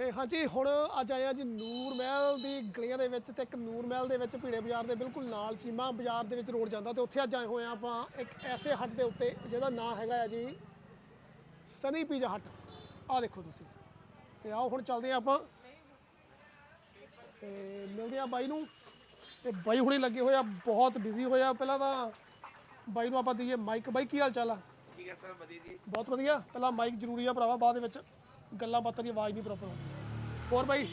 ਤੇ ਹਾਂਜੀ ਹੁਣ ਅੱਜ ਆਇਆ ਜੀ ਨੂਰ ਮਹਿਲ ਦੀ ਗਲੀਆਂ ਦੇ ਵਿੱਚ ਤੇ ਇੱਕ ਨੂਰ ਮਹਿਲ ਦੇ ਵਿੱਚ ਭੀੜੇ ਬਾਜ਼ਾਰ ਦੇ ਬਿਲਕੁਲ ਨਾਲ ਚੀਮਾ ਬਾਜ਼ਾਰ ਦੇ ਵਿੱਚ ਰੋਡ ਜਾਂਦਾ ਤੇ ਉੱਥੇ ਅੱਜ ਆਏ ਹੋਏ ਆ ਆਪਾਂ ਇੱਕ ਐਸੇ ਹੱਟ ਦੇ ਉੱਤੇ ਜਿਹਦਾ ਨਾਮ ਹੈਗਾ ਆ ਜੀ ਸਨੀ ਪੀਜ਼ਾ ਹੱਟ। ਆਹ ਦੇਖੋ ਤੁਸੀਂ। ਤੇ ਆਓ ਹੁਣ ਚੱਲਦੇ ਆ ਆਪਾਂ। ਤੇ ਮਿਲਦੇ ਆ ਬਾਈ ਨੂੰ। ਤੇ ਬਾਈ ਹੁਣੇ ਲੱਗੇ ਹੋਏ ਆ ਬਹੁਤ ਬਿਜ਼ੀ ਹੋਇਆ ਪਹਿਲਾਂ ਤਾਂ ਬਾਈ ਨੂੰ ਆਪਾਂ ਦਈਏ ਮਾਈਕ ਬਾਈ ਕੀ ਹਾਲ ਚਾਲ ਆ? ਠੀਕ ਹੈ ਸਰ ਵਧੀਆ ਜੀ। ਬਹੁਤ ਵਧੀਆ। ਪਹਿਲਾਂ ਮਾਈਕ ਜ਼ਰੂਰੀ ਆ ਭਰਾਵਾ ਬਾਅਦ ਵਿੱਚ। ਗੱਲਾਂ ਬਾਤਾਂ ਦੀ ਆਵਾਜ਼ ਨਹੀਂ ਪ੍ਰੋਪਰ ਆਉਂਦੀ ਹੋਰ ਬਾਈ?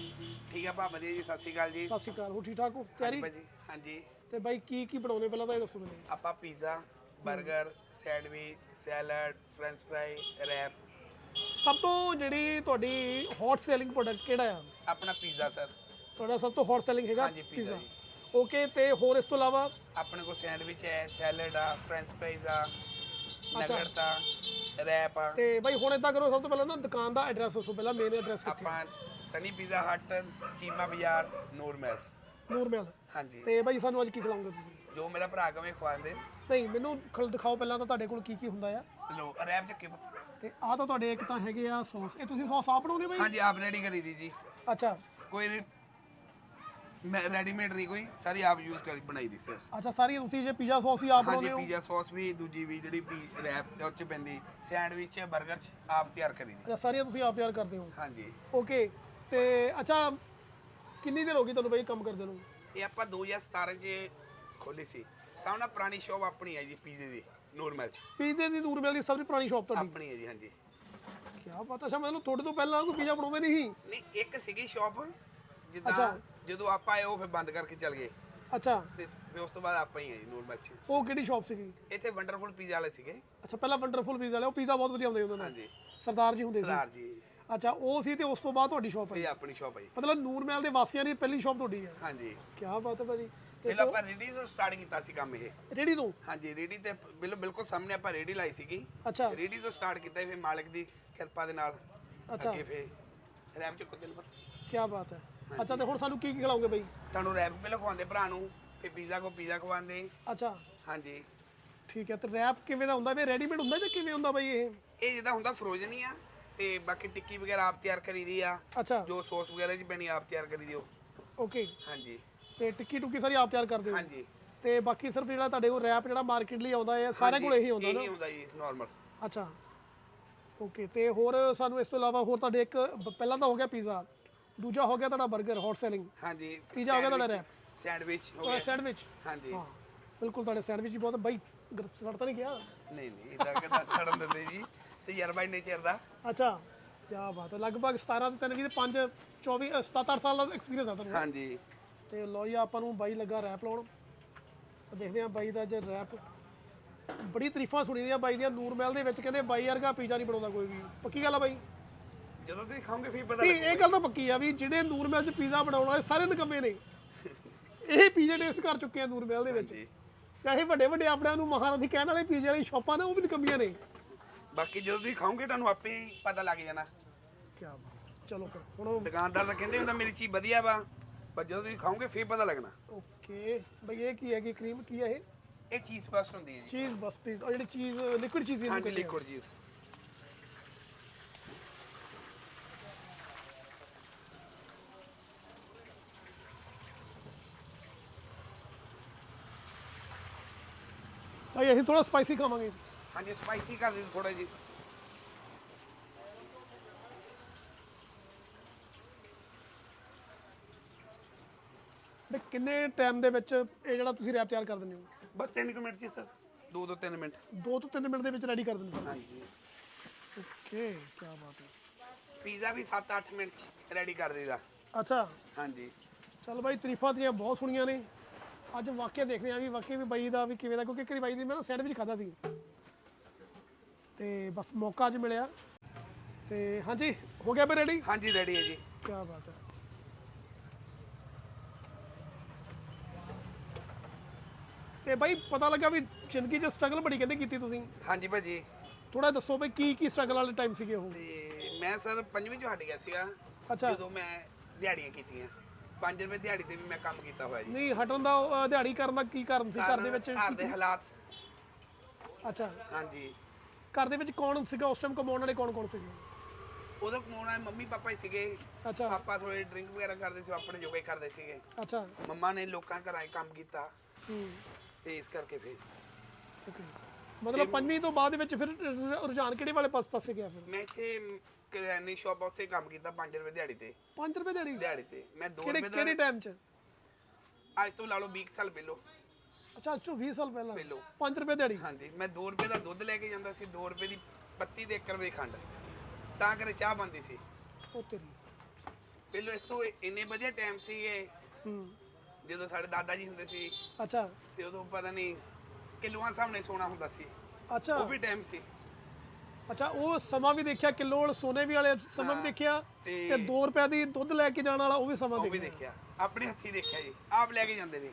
ਠੀਕ ਹੈ ਭਾ ਵਧੀਆ ਜੀ ਸਤਿ ਸ਼੍ਰੀ ਅਕਾਲ ਜੀ। ਸਤਿ ਸ਼੍ਰੀ ਅਕਾਲ ਹੋ ਠੀਕ ਠਾਕ ਹੋ? ਤਿਆਰੀ? ਭਾਜੀ ਹਾਂਜੀ। ਤੇ ਬਾਈ ਕੀ ਕੀ ਬਣਾਉਣੇ ਪਹਿਲਾਂ ਤਾਂ ਇਹ ਦੱਸੋ ਮੈਨੂੰ। ਆਪਾਂ pizza 버ਗਰ sandwich salad french fry wrap ਸਭ ਤੋਂ ਜਿਹੜੀ ਤੁਹਾਡੀ ਹੌਟ ਸੈਲਿੰਗ ਪ੍ਰੋਡਕਟ ਕਿਹੜਾ ਆ? ਆਪਣਾ ਪੀਜ਼ਾ ਸਰ ਤੁਹਾਡਾ ਸਭ ਤੋਂ ਹੌਟ ਸੈਲਿੰਗ ਹੈਗਾ ਹਾਂਜੀ, pizza ਜੀ। ਓਕੇ ਤੇ ਹੋਰ ਇਸ ਤੋਂ ਇਲਾਵਾ? ਆਪਣੇ ਕੋਲ ਸੈਂਡਵਿਚ ਹੈ ਸੈਲਡ ਆ ਫ੍ਰੈਂਚ ਫਰਾਈਜ਼ ਆ ਨਗਟਸ ਆ। ਰੈਪ ਤੇ ਬਾਈ ਹੁਣ ਇਦਾਂ ਕਰੋ ਸਭ ਤੋਂ ਪਹਿਲਾਂ ਨਾ ਦੁਕਾਨ ਦਾ ਐਡਰੈਸ ਦੱਸੋ ਪਹਿਲਾਂ ਮੇਨ ਐਡਰੈਸ ਕਿੱਥੇ? ਆਪਾਂ ਸਨੀ ਪੀਜ਼ਾ ਹੱਟ ਚੀਮਾ ਬਾਜ਼ਾਰ ਨੂਰਮਹਿਲ ਨੂਰ ਮਹਿਲ। ਹਾਂਜੀ। ਤੇ ਬਾਈ ਸਾਨੂੰ ਅੱਜ ਕੀ ਖਿਲਾਉਂਗੇ ਤੁਸੀਂ? ਜੋ ਮੇਰਾ ਭਰਾ ਕਵੇ ਖਵਾਉਂਦੇ। ਨਹੀਂ ਮੈਨੂੰ ਖਲ ਦਿਖਾਓ ਪਹਿਲਾਂ ਤਾਂ ਤੁਹਾਡੇ ਕੋਲ ਕੀ ਕੀ ਹੁੰਦਾ ਆ। ਲੋ ਰੈਪ ਚੱਕੇ ਤੇ ਆਹ ਤਾਂ ਤੁਹਾਡੇ ਇੱਕ ਤਾਂ ਹੈਗੇ ਆ ਸੌਸ। ਇਹ ਤੁਸੀਂ ਸੌਸ ਆਪ ਬਣਾਉਂਦੇ ਹੋ ਬਾਈ? ਹਾਂਜੀ ਆਪ ਰੈਡੀ ਕਰੀ ਦੀ ਜੀ। ਅੱਛਾ। ਕੋਈ ਮੈਂ ਰੈਡੀਮੇਡ ਨਹੀਂ ਕੋਈ ਸਾਰੀ ਆਪ ਯੂਜ਼ ਕਰ ਬਣਾਈ ਦੀ ਸਰ ਅੱਛਾ ਸਾਰੀ ਤੁਸੀਂ ਜੇ ਪੀਜ਼ਾ ਸੌਸ ਹੀ ਆਪ ਹਾਂਜੀ ਬਣਾਉਂਦੇ ਹੋ? ਪੀਜ਼ਾ ਸੌਸ ਵੀ ਦੂਜੀ ਵੀ ਜਿਹੜੀ ਪੀ ਰੈਪ ਤੇ ਉਹ ਚ ਪੈਂਦੀ ਸੈਂਡਵਿਚ 버ਗਰ ਚ ਆਪ ਤਿਆਰ ਕਰੀ ਦੀ। ਅੱਛਾ ਸਾਰੀਆਂ ਤੁਸੀਂ ਆਪ ਤਿਆਰ ਕਰਦੇ ਹੋ? ਹਾਂਜੀ। ਓਕੇ ਤੇ ਅੱਛਾ ਕਿੰਨੀ ਦੇਰ ਹੋ ਗਈ ਤੁਹਾਨੂੰ ਬਾਈ ਕੰਮ ਕਰਦੇ ਨੂੰ? ਇਹ ਆਪਾਂ 2017 ਚ ਖੋਲੀ ਸੀ। ਸਾਹਮਣਾ ਪੁਰਾਣੀ ਸ਼ੋਪ ਆਪਣੀ ਹੈ ਜੀ ਪੀਜ਼ੇ ਦੀ ਨੂਰਮਹਿਲ ਚ। ਪੀਜ਼ੇ ਦੀ ਦੂਰ ਮਿਲਦੀ ਸਭ ਤੋਂ ਪੁਰਾਣੀ ਸ਼ਾਪ ਤੁਹਾਡੀ? ਆਪਣੀ ਹੈ ਜੀ ਹਾਂਜੀ। ਕੀ ਪਤਾ ਅੱਛਾ ਮੈਨੂੰ ਤੁਹਾਡੇ ਤੋਂ ਪਹਿਲਾਂ ਕੋਈ ਪੀਜ਼ਾ ਬਣਾਉਂਦੇ ਨਹੀਂ ਸੀ? ਨਹੀਂ ਇੱਕ ਸੀਗੀ ਸ਼ਾਪ ਜਿੱਦਾਂ ਅੱਛਾ। ਜਦੋਂ ਆਪਾਂ ਆਏ ਉਹ ਫਿਰ ਬੰਦ ਕਰਕੇ ਚੱਲ ਗਏ। ਅੱਛਾ। ਤੇ ਫਿਰ ਉਸ ਤੋਂ ਬਾਅਦ ਆਪਾਂ ਹੀ ਜੀ ਨੂਰਮਹਿਲ ਚ ਉਹ ਕਿਹੜੀ ਸ਼ਾਪ ਸੀਗੀ? ਇੱਥੇ ਵੰਡਰਫੁਲ ਪੀਜ਼ਾ ਵਾਲੇ ਸੀਗੇ। ਅੱਛਾ ਪਹਿਲਾਂ ਵੰਡਰਫੁਲ ਪੀਜ਼ਾ ਵਾਲੇ ਉਹ ਪੀਜ਼ਾ ਬਹੁਤ ਵਧੀਆ ਹੁੰਦੇ ਉਹਨਾਂ ਨਾਲ ਹਾਂਜੀ। ਸਰਦਾਰ ਜੀ ਹੁੰਦੇ ਸੀ। ਸਰਦਾਰ ਜੀ। ਅੱਛਾ ਉਹ ਸੀ ਤੇ ਉਸ ਤੋਂ ਬਾਅਦ ਤੁਹਾਡੀ ਸ਼ਾਪ ਹੈ ਇਹ ਆਪਣੀ ਸ਼ਾਪ ਹੈ ਜੀ ਮਤਲਬ ਨੂਰ ਮਹਿਲ ਦੇ ਵਾਸੀਆਂ ਦੀ ਪਹਿਲੀ ਸ਼ਾਪ ਤੁਹਾਡੀ ਹੈ? ਹਾਂਜੀ। ਕੀ ਬਾਤ ਹੈ ਭਾਜੀ। ਤੇ ਪਹਿਲਾਂ ਆਪਾਂ ਰੇਡੀ ਤੋਂ ਸਟਾਰਟ ਕੀਤਾ ਸੀ ਕੰਮ ਇਹ। ਰੇੜੀ ਤੋਂ? ਹਾਂਜੀ ਰੇਡੀ ਤੇ ਬਿਲਕੁਲ ਬਿਲਕੁਲ ਸਾਹਮਣੇ ਆਪਾਂ ਰੇਡੀ ਲਾਈ ਸੀਗੀ। ਅੱਛਾ। ਰੇਡੀ ਤੋਂ ਸਟਾਰਟ ਕੀਤਾ ਫਿਰ ਮਾਲਕ ਦੀ ਕਿਰਪਾ ਦੇ ਨਾਲ। ਅੱਛਾ। ਅੱਗੇ ਫਿਰ ਰੈਪ ਚ ਕੁਦਲ ਕੀ ਬਾਤ ਹੈ। ਅੱਛਾ ਤੇ ਹੁਣ ਸਾਨੂੰ ਕੀ ਕੀ ਖਿਲਾਓਗੇ ਬਾਈ? ਤੁਹਾਨੂੰ ਰੈਪ ਪਹਿਲਾਂ ਖਵਾਉਂਦੇ ਭਰਾ ਨੂੰ ਫਿਰ ਪੀਜ਼ਾ ਕੋ ਪੀਜ਼ਾ ਖਵਾਉਂਦੇ। ਅੱਛਾ। ਹਾਂਜੀ। ਠੀਕ ਹੈ ਤੇ ਰੈਪ ਕਿਵੇਂ ਦਾ ਹੁੰਦਾ? ਵੀ ਰੈਡੀਮੇਡ ਹੁੰਦਾ ਜਾਂ ਕਿਵੇਂ ਹੁੰਦਾ ਬਾਈ ਇਹ? ਇਹ ਜਿੱਦਾਂ ਹੁੰਦਾ ਫਰੋਜ਼ਨ ਹੀ ਆ ਤੇ ਬਾਕੀ ਟਿੱਕੀ ਵਗੈਰਾ ਆਪ ਤਿਆਰ ਕਰੀ ਦੀ ਆ। ਅੱਛਾ। ਜੋ ਸੌਸ ਵਗੈਰਾ ਚ ਪੈਣੀ ਆਪ ਤਿਆਰ ਕਰੀ ਦਿਓ। ਓਕੇ ਹਾਂਜੀ। ਤੇ ਟਿੱਕੀ ਟੁੱਕੀ ਸਾਰੀ ਆਪ ਤਿਆਰ ਕਰਦੇ ਹੋ ਹਾਂਜੀ। ਤੇ ਬਾਕੀ ਸਿਰਫ ਜਿਹੜਾ ਤੁਹਾਡੇ ਕੋਲ ਰੈਪ ਜਿਹੜਾ ਮਾਰਕੀਟ ਲਈ ਆਉਂਦਾ ਹੈ ਸਾਰਿਆਂ ਕੋਲ ਇਹੀ ਹੁੰਦਾ ਨਾ? ਇਹੀ ਹੁੰਦਾ ਜੀ ਨਾਰਮਲ ਅੱਛਾ। ਓਕੇ ਤੇ ਹੋਰ ਸਾਨੂੰ ਇਸ ਤੋਂ ਇਲਾਵਾ ਹੋਰ ਤੁਹਾਡੇ ਇੱਕ ਪਹਿਲਾਂ ਤਾਂ ਹੋ ਗਿਆ ਪੀਜ਼ਾ। ਦੂਜਾ ਹੋ ਗਿਆ ਤੁਹਾਡਾ 버ਗਰ ਹੌਟ ਸੈਲਿੰਗ ਹਾਂਜੀ। ਤੀਜਾ ਹੋ ਗਿਆ ਤੁਹਾਡਾ sandwich- sandwich ਹੋ ਗਿਆ। ਸੈਂਡਵਿਚ। ਹਾਂਜੀ। ਹਾਂ। ਬਿਲਕੁਲ ਤੁਹਾਡੇ ਸੈਂਡਵਿਚ ਵੀ ਬਹੁਤ ਬਾਈ ਸੜ ਤਾਂ ਨਹੀਂ ਗਿਆ ਨਹੀਂ ਨਹੀਂ ਇਦਾਂ ਕਿਦਾਂ ਸੜਨ ਦਿੰਦੇ ਜੀ? ਤੇ ਯਾਰ ਬਾਈ ਨੇਚਰ ਦਾ। ਅੱਛਾ। ਕੀ ਬਾਤ ਹੈ। ਲਗਭਗ 17 ਤੇ 3 20 5 24 ਅ, 7 8 ਸਾਲ ਦਾ ਐਕਸਪੀਰੀਅੰਸ ਆ ਤੁਹਾਨੂੰ ਹਾਂਜੀ। ਤੇ ਲੋ ਜੀ ਆਪਾਂ ਨੂੰ ਬਾਈ ਲੱਗਾ ਰੈਪ ਲਾਉਣ। ਦੇਖਦੇ ਆ ਬਾਈ ਦਾ ਜੇ ਰੈਪ ਬੜੀ ਤਾਰੀਫਾਂ ਸੁਣੀ ਦੀਆਂ ਬਾਈ ਦੀਆਂ। ਨੂਰ ਮਹਿਲ ਦੇ ਵਿੱਚ ਕਹਿੰਦੇ ਬਾਈ ਵਰਗਾ ਪੀਜ਼ਾ ਨਹੀਂ ਬਣਾਉਂਦਾ ਕੋਈ ਵੀ। ਪੱਕੀ ਗੱਲ ਆ ਬਾਈ? ਜਦੋਂ ਤੁਸੀਂ ਖਾਓਗੇ ਫਿਰ ਪਤਾ ਨਹੀਂ ਇਹ ਗੱਲ ਤਾਂ ਪੱਕੀ ਆ ਵੀ ਜਿਹੜੇ ਨੂਰ ਮਹਿਲ 'ਚ ਪੀਜ਼ਾ ਬਣਾਉਣ ਵਾਲੇ ਸਾਰੇ ਨਿਕੰਮੇ ਨੇ। ਇਹ ਪੀਜ਼ੇ ਟੇਸਟ ਕਰ ਚੁੱਕੇ ਆ ਨੂਰ ਮਹਿਲ ਦੇ ਵਿੱਚ। ਜੀ ਚਾਹੇ ਵੱਡੇ ਵੱਡੇ ਆਪਣਿਆਂ ਨੂੰ ਮਹਾਰਥੀ ਕਹਿਣ ਵਾਲੇ ਪੀਜ਼ੇ ਵਾਲੀ ਸ਼ਾਪਾਂ ਨੇ ਉਹ ਵੀ ਨਿਕੰਮੀਆਂ ਨੇ। ਬਾਕੀ ਜਦੋਂ ਤੁਸੀਂ ਖਾਓਗੇ ਤੁਹਾਨੂੰ ਆਪੇ ਹੀ ਪਤਾ ਲੱਗ ਜਾਣਾ। ਕੀ ਬਾਤ ਚਲੋ ਫਿਰ ਹੁਣ ਦੁਕਾਨਦਾਰ ਤਾਂ ਕਹਿੰਦੇ ਹੁੰਦਾ ਮੇਰੀ ਚੀਜ਼ ਵਧੀਆ ਵਾ ਪਰ ਜਦੋਂ ਤੁਸੀਂ ਖਾਓਗੇ ਫਿਰ ਪਤਾ ਲੱਗਣਾ। ਓਕੇ ਬਈ ਇਹ ਕੀ ਹੈਗੀ ਕਰੀਮ ਕੀ ਹੈ ਇਹ? ਇਹ ਚੀਜ਼ ਫਸਟ ਹੁੰਦੀ ਹੈ ਜੀ। ਚੀਜ਼ ਬਸ ਪੀਜ਼ ਉਹ ਜਿਹੜੀ ਚੀਜ਼ ਲਿਕੁਇਡ ਚੀਜ਼ ਇਹਨੂੰ ਹਾਂਜੀ ਕਹਿੰਦੇ ਆ। ਲਿਕੁਇਡ ਚੀਜ਼। ਭਾਈ ਅਸੀਂ ਥੋੜਾ ਸਪਾਈਸੀ ਖਾਵਾਂਗੇ। ਹਾਂਜੀ ਸਪਾਈਸੀ ਕਰ ਦਿਓ ਥੋੜਾ ਜੀ ਵੀ ਕਿੰਨੇ ਟਾਈਮ ਦੇ ਵਿੱਚ ਇਹ ਜਿਹੜਾ ਤੁਸੀਂ ਰੈਪ ਤਿਆਰ ਕਰ ਦਿੰਦੇ ਹੋ? ਬਸ 3 ਮਿੰਟ ਜੀ ਸਰ। 2 ਤੋਂ 3 ਮਿੰਟ। 2 ਤੋਂ 3 ਮਿੰਟ ਦੇ ਵਿੱਚ ਰੈਡੀ ਕਰ ਦਿੰਦੇ ਸਰ? ਹਾਂਜੀ। ਓਕੇ ਕੀ ਬਾਤ ਹੈ। ਪੀਜ਼ਾ ਵੀ 7-8 ਮਿੰਟ ਚ ਰੈਡੀ ਕਰ ਦੇਈਦਾ। ਅੱਛਾ। ਹਾਂਜੀ। ਚੱਲ ਬਾਈ ਤਾਰੀਫਾਂ ਤੇਰੀਆਂ ਬਹੁਤ ਸੁਣੀਆਂ ਨੇ। ਅੱਜ ਵਾਕਿਆ ਦੇਖਦੇ ਆ ਵੀ ਵਾਕਿਆ ਵੀ ਬਾਈ ਦਾ ਵੀ ਕਿਵੇਂ ਦਾ ਕਿਉਂਕਿ ਇੱਕ ਵਾਰੀ ਬਾਈ ਦੀ ਮੈਂ ਨਾ ਸੈਂਡਵਿਚ ਖਾਦਾ ਸੀ। ਤੇ ਬਸ ਮੌਕਾ ਅੱਜ ਮਿਲਿਆ। ਤੇ ਹਾਂਜੀ ਹੋ ਗਿਆ ਬਈ ਰੈਡੀ ਹਾਂਜੀ ਰੈਡੀ ਹੈ ਜੀ। ਕੀ ਬਾਤ ਹੈ। ਤੇ ਬਾਈ ਪਤਾ ਲੱਗਾ ਵੀ ਜ਼ਿੰਦਗੀ 'ਚ ਸਟਰਗਲ ਬੜੀ ਕਹਿੰਦੇ ਕੀਤੀ ਤੁਸੀਂ। ਹਾਂਜੀ ਭਾਜੀ। ਥੋੜਾ ਦੱਸੋ ਬਈ ਕੀ ਕੀ ਸਟਰਗਲ ਵਾਲੇ ਟਾਈਮ ਸੀਗੇ ਉਹ? ਤੇ ਮੈਂ ਸਰ ਪੰਜਵੀਂ ਚੋਂ ਹਟ ਗਿਆ ਸੀਗਾ। ਅੱਛਾ। ਜਦੋਂ ਮੈਂ ਦਿਹਾੜੀਆਂ ਕੀਤੀਆਂ। 5 ਰੁਪਏ ਦਿਹਾੜੀ ਤੇ ਵੀ ਮੈਂ ਕੰਮ ਕੀਤਾ ਹੋਇਆ ਜੀ। ਨਹੀਂ ਹਟਣ ਦਾ ਦਿਹਾੜੀ ਕਰਨ ਦਾ ਕੀ ਕਾਰਨ ਸੀ? ਘਰ ਦੇ ਵਿੱਚ ਘਰ ਦੇ ਹਾਲਾਤ। ਅੱਛਾ। ਹਾਂਜੀ। ਘਰ ਦੇ ਵਿੱਚ ਕੌਣ ਸੀਗਾ? ਉਸ ਟਾਈਮ ਕਮਾਉਣ ਵਾਲੇ ਕੌਣ ਕੌਣ ਸੀਗੇ? ਉਦੋਂ ਕਮਾਉਣਾ ਮੰਮੀ ਪਾਪਾ ਹੀ ਸੀਗੇ। ਅੱਛਾ। ਪਾਪਾ ਥੋੜੇ ਡਰਿੰਕ ਵਗੈਰਾ ਕਰਦੇ ਸੀ ਉਹ ਆਪਣੇ ਜੋਗੇ ਕਰਦੇ ਸੀਗੇ। ਅੱਛਾ। ਮੰਮਾ ਨੇ ਲੋਕਾਂ ਘਰਾਂ 'ਚ ਕੰਮ ਕੀਤਾ। ਹੂੰ। ਤੇ ਇਸ ਕਰਕੇ ਫਿਰ। okay। ਮਤਲਬ ਪੰਜਵੀਂ ਤੋਂ ਬਾਅਦ ਵਿੱਚ ਫਿਰ ਰੁ- ਰੁਝਾਨ ਕਿਹੜੇ ਵਾਲੇ ਪਾਸ ਪਾਸੇ ਗਿਆ ਫਿਰ? ਮੈਂ ਇੱਥੇ ਕਰਿਆਨੇ ਸ਼ਾਪ ਉੱਥੇ ਕੰਮ ਕੀਤਾ 5 ਰੁਪਏ ਦਿਹਾੜੀ ਤੇ। 5 ਰੁਪਏ ਦਿਹਾੜੀ? ਦਿਹਾੜੀ ਤੇ। ਮੈਂ 2 ਕਿਹੜੇ ਰੁਪਏ ਕਿਹੜੇ ਟਾਈਮ 'ਚ? ਅੱਜ ਤੋਂ ਲਾ ਲਓ 20 ਸਾਲ ਪਹਿਲੋਂ। ਅੱਛਾ ਅੱਛਾ 20 ਸਾਲ ਪਹਿਲਾਂ? ਪਹਿਲੋਂ। 5 ਰੁਪਏ ਦਿਹਾੜੀ? ਹਾਂਜੀ ਮੈਂ 2 ਰੁਪਏ ਦਾ ਦੁੱਧ ਲੈ ਕੇ ਜਾਂਦਾ ਸੀ 2 ਰੁਪਏ ਦੀ ਪੱਤੀ ਤੇ 1 ਰੁਪਏ ਦੀ ਖੰਡ। ਤਾਂ ਕਰੇ ਚਾਹ ਬੰਦੀ ਸੀ। ਉਹ ਤੇਰੀ। ਪਹਿਲੋਂ ਇਸ ਤੋਂ ਇੰਨੇ ਵਧੀਆ ਟਾਈਮ ਸੀਗੇ। ਹੂੰ। ਜਦੋਂ ਸਾਡੇ ਦਾਦਾ ਜੀ ਹੁੰਦੇ ਸੀ ਅੱਛਾ। ਤੇ ਉਦੋਂ ਪਤਾ ਨਹੀਂ ਕਿਲੋਆਂ ਸਾਹਮਣੇ ਸੋਨਾ ਹੁੰਦਾ ਸੀ। ਅੱਛਾ। ਉਹ ਵੀ ਟਾਈਮ ਸੀ। ਅੱਛਾ ਉਹ ਸਮਾਂ ਵੀ ਦੇਖਿਆ ਕਿਲੋ ਵਾਲੇ ਸੋਨੇ ਵੀ ਵਾਲੇ ਸਮਾਂ ਵੀ ਦੇਖਿਆ ਤੇ- ਤੇ 2 ਰੁਪਏ ਦੀ ਦੁੱਧ ਲੈ ਕੇ ਜਾਣ ਵਾਲਾ ਉਹ ਵੀ ਸਮਾਂ ਉਹ ਵੀ ਦੇਖਿਆ। ਦੇਖਿਆ ਆਪਣੇ ਹੱਥੀ ਦੇਖਿਆ ਜੀ ਆਪ ਲੈ ਕੇ ਜਾਂਦੇ ਨੇ।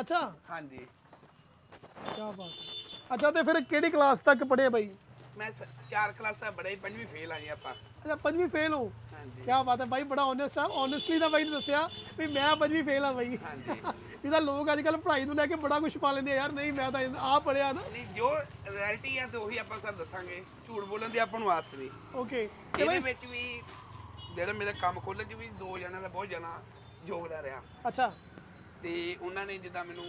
ਅੱਛਾ। ਹਾਂਜੀ। ਕੀ ਬਾਤ ਹੈ। ਅੱਛਾ ਤੇ ਫਿਰ ਕਿਹੜੀ ਕਲਾਸ ਤੱਕ ਪੜ੍ਹੇ ਬਾਈ? ਮੈਂ ਸ- ਚਾਰ ਕਲਾਸਾਂ ਬੜੇ ਪੰਜਵੀਂ ਫੇਲ ਆ ਜੀ ਆਪਾਂ। ਅੱਛਾ ਪੰਜਵੀਂ ਫੇਲ ਹੋ? ਹਾਂਜੀ। ਕੀ ਬਾਤ ਹੈ ਬਾਈ ਬੜਾ ਓਨੈਸਟ ਆ ਓਨੈਸਟਲੀ ਦਾ ਬਾਈ ਨੇ ਦੱਸਿਆ ਵੀ ਮੈਂ ਪੰਜਵੀਂ ਫੇਲ ਆ ਬਾਈ। ਹਾਂਜੀ। ਇਹਦਾ ਲੋਕ ਅੱਜ ਕੱਲ ਪੜ੍ਹਾਈ ਨੂੰ ਲੈ ਕੇ ਬੜਾ ਕੁਝ ਪਾ ਲੈਂਦੇ ਆ ਯਾਰ। ਨਹੀਂ ਮੈਂ ਤਾਂ ਆ ਪੜਿਆ ਨਾ। ਨਹੀਂ ਜੋ ਰਿਐਲਿਟੀ ਹੈ ਤੇ ਉਹੀ ਆਪਾਂ ਸਰ ਦੱਸਾਂਗੇ। ਝੂਠ ਬੋਲਣ ਦੀ ਆਪਾਂ ਨੂੰ ਆਦਤ ਨਹੀਂ। ਓਕੇ ਤੇ ਇਹਦੇ ਬਾਈ ਵਿੱਚ ਵੀ ਜਿਹੜਾ ਮੇਰਾ ਕੰਮ ਖੋਲ੍ਹਣ 'ਚ ਵੀ ਦੋ ਜਣਾਂ ਦਾ ਬਹੁਤ ਜਣਾ ਯੋਗਦਾਨ ਰਿਹਾ। ਅੱਛਾ। ਤੇ ਉਹਨਾਂ ਨੇ ਜਿੱਦਾਂ ਮੈਨੂੰ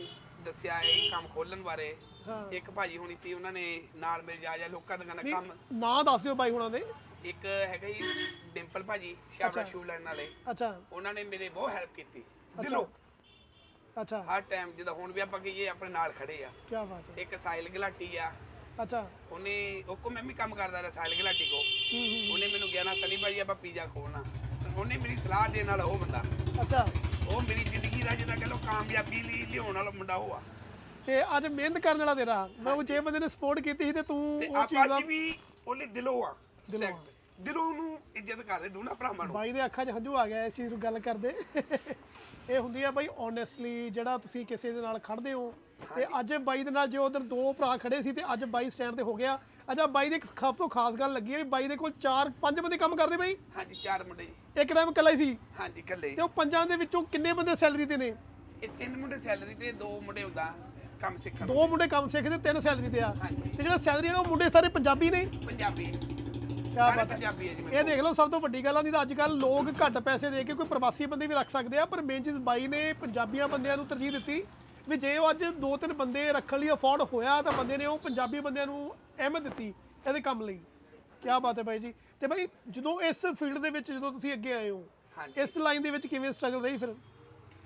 ਦੱਸਿਆ ਇਹ ਕੰਮ ਖੋਲਣ ਬਾਰੇ ਹਾਂ। ਇੱਕ ਭਾਜੀ ਹੋਣੀ ਸੀ ਉਹਨਾਂ ਨੇ ਨਾਲ ਮਿਲ ਜਾ ਜਾ ਲੋਕਾਂ ਦਾ ਨਹੀਂ, ਕੰਮ ਨਾਂ ਦੱਸ ਦਿਓ ਬਾਈ ਹੁਣਾਂ ਦੇ। ਇੱਕ ਹੈਗਾ ਜੀ ਡਿੰਪਲ ਭਾਜੀ ਸ਼ਾਬਰਾ ਅੱਛਾ। ਸ਼ੂ ਲੈਣ ਵਾਲੇ। ਅੱਛਾ। ਉਹਨਾਂ ਨੇ ਮੇਰੇ ਬਹੁਤ ਹੈਲਪ ਕੀਤੀ। ਦਿਲੋਂ। ਅੱਛਾ। ਹਰ ਟਾਈਮ ਜਿੱਦਾਂ ਹੁਣ ਵੀ ਆਪਾਂ ਕਹੀਏ ਆਪਣੇ ਨਾਲ ਖੜੇ ਆ। ਕੀ ਬਾਤ ਹੈ। ਇੱਕ ਸਾਇਲ ਗਲਾਟੀ ਆ। ਅੱਛਾ। ਉਹਨੇ ਉਹ ਕੋ ਮੈਂ ਵੀ ਕੰਮ ਕਰਦਾ ਰਿਹਾ ਸਾਇਲ ਗਲਾਟੀ ਕੋ। ਉਹਨੇ ਮੈਨੂੰ ਕਿਹਾ ਨਾ ਸਨੀ ਭਾਜੀ ਆਪਾਂ ਪੀਜ਼ਾ ਖੋਲਣਾ। ਉਹਨੇ ਮੇਰੀ ਸਲਾਹ ਦੇਣ ਵਾਲਾ ਉਹ ਬੰਦਾ। ਅੱਛਾ। ਉਹ ਮੇਰੀ ਜ਼ਿੰਦਗੀ ਦਾ ਜਿੱਦਾਂ ਕਹ ਲੋ ਕਾਮਯਾਬੀ ਲਈ ਲਿਆਉਣ ਵਾਲਾ ਮੁੰਡਾ ਉਹ ਆ। ਤੇ ਅੱਜ ਮਿਹਨਤ ਕਰਨ ਵਾਲਾ ਤੇਰਾ। ਮੈਂ ਉਹ ਜੇ ਬੰਦੇ ਨੇ ਸਪੋਰਟ ਕੀਤੀ ਸੀ ਤੇ ਤੂੰ ਉਹ ਚੀਜ਼ ਦਾ ਅੱਜ ਵੀ ਉਹਨੇ ਦਿਲੋਂ ਆ। ਦਿਲੋਂ. ਦਿਲੋਂ ਨੂੰ ਇੱਜ਼ਤ ਕਰਦੇ ਦੋਨਾਂ ਭਰਾਵਾਂ ਨੂੰ। ਬਾਈ ਦੇ ਅੱਖਾਂ 'ਚ ਹੰਝੂ ਆ ਗਿਆ ਇਸ ਚੀਜ਼ ਨੂੰ ਗੱਲ ਕਰਦੇ। ਇਹ ਹੁੰਦੀ ਆ ਬਾਈ ਓਨੈਸਟਲੀ ਜਿਹੜਾ ਤੁਸੀਂ ਕਿਸੇ ਦੇ ਨਾਲ ਖੜਦੇ ਹੋ ਤੇ ਅੱਜ ਬਾਈ ਦੇ ਨਾਲ ਜੇ ਉਧਰ ਦੋ ਭਰਾ ਖੜੇ ਸੀ ਤੇ ਅੱਜ ਬਾਈ ਸਟੈਂਡ ਤੇ ਹੋ ਗਿਆ। ਅੱਛਾ ਬਾਈ ਦੀ ਇੱਕ ਤੋਂ ਖਾਸ ਗੱਲ ਲੱਗੀ ਹੈ ਵੀ ਬਾਈ ਦੇ ਕੋਲ ਚਾਰ ਪੰਜ ਬੰਦੇ ਕੰਮ ਕਰਦੇ ਬਾਈ? ਹਾਂਜੀ ਚਾਰ ਮੁੰਡੇ। ਇੱਕ ਟਾਈਮ ਇਕੱਲਾ ਹੀ ਸੀ? ਹਾਂਜੀ ਇਕੱਲੇ। ਤੇ ਉਹ ਪੰਜਾਂ ਦੇ ਵਿੱਚੋਂ ਕਿੰਨੇ ਬੰਦੇ ਸੈਲਰੀ ਤੇ ਨੇ? ਇਹ ਤਿੰਨ ਮੁੰਡੇ ਸੈਲਰੀ ਤੇ ਦੋ ਮੁੰਡੇ ਹੁੰਦਾ ਕੰਮ ਸਿੱਖਣ ਦੋ ਮੁੰਡੇ ਕੰਮ ਸਿੱਖਦੇ ਤਿੰਨ ਸੈਲਰੀ ਤੇ ਆ। ਤੇ ਜਿਹੜਾ ਸੈਲਰੀ ਨੇ ਉਹ ਮੁੰਡੇ ਸਾਰੇ ਪੰਜਾਬੀ ਨੇ? ਪੰਜਾਬੀ। ਕੀ ਸਾਰੇ ਬਾਤ ਹੈ। ਪੰਜਾਬੀ ਹੈ। ਜੀ ਇਹ ਦੇਖ ਲਓ ਸਭ ਤੋਂ ਵੱਡੀ ਗੱਲ ਆ ਨਹੀਂ ਤਾਂ ਅੱਜ ਕੱਲ ਲੋਕ ਘੱਟ ਪੈਸੇ ਦੇ ਕੇ ਕੋਈ ਪ੍ਰਵਾਸੀ ਬੰਦੇ ਵੀ ਰੱਖ ਸਕਦੇ ਆ ਪਰ ਮੇਨ ਚੀਜ਼ ਬਾਈ ਨੇ ਪੰਜਾਬੀਆਂ ਬੰਦਿਆਂ ਨੂੰ ਤਰਜੀਹ ਦਿੱਤੀ ਵੀ ਜੇ ਉਹ ਅੱਜ ਦੋ ਤਿੰਨ ਬੰਦੇ ਰੱਖਣ ਲਈ ਅਫੋਰਡ ਹੋਇਆ ਤਾਂ ਬੰਦੇ ਨੇ ਉਹ ਪੰਜਾਬੀ ਬੰਦਿਆਂ ਨੂੰ ਅਹਿਮਤ ਦਿੱਤੀ ਇਹਦੇ ਕੰਮ ਲਈ। ਕੀ ਬਾਤ ਹੈ ਬਾਈ ਜੀ। ਤੇ ਬਾਈ ਜਦੋਂ ਇਸ ਫੀਲਡ ਦੇ ਵਿੱਚ ਜਦੋਂ ਤੁਸੀਂ ਅੱਗੇ ਆਏ ਹੋ। ਇਸ ਲਾਈਨ ਦੇ ਵਿੱਚ ਕਿਵੇਂ ਸਟਰਗਲ ਰਹੀ ਫਿਰ?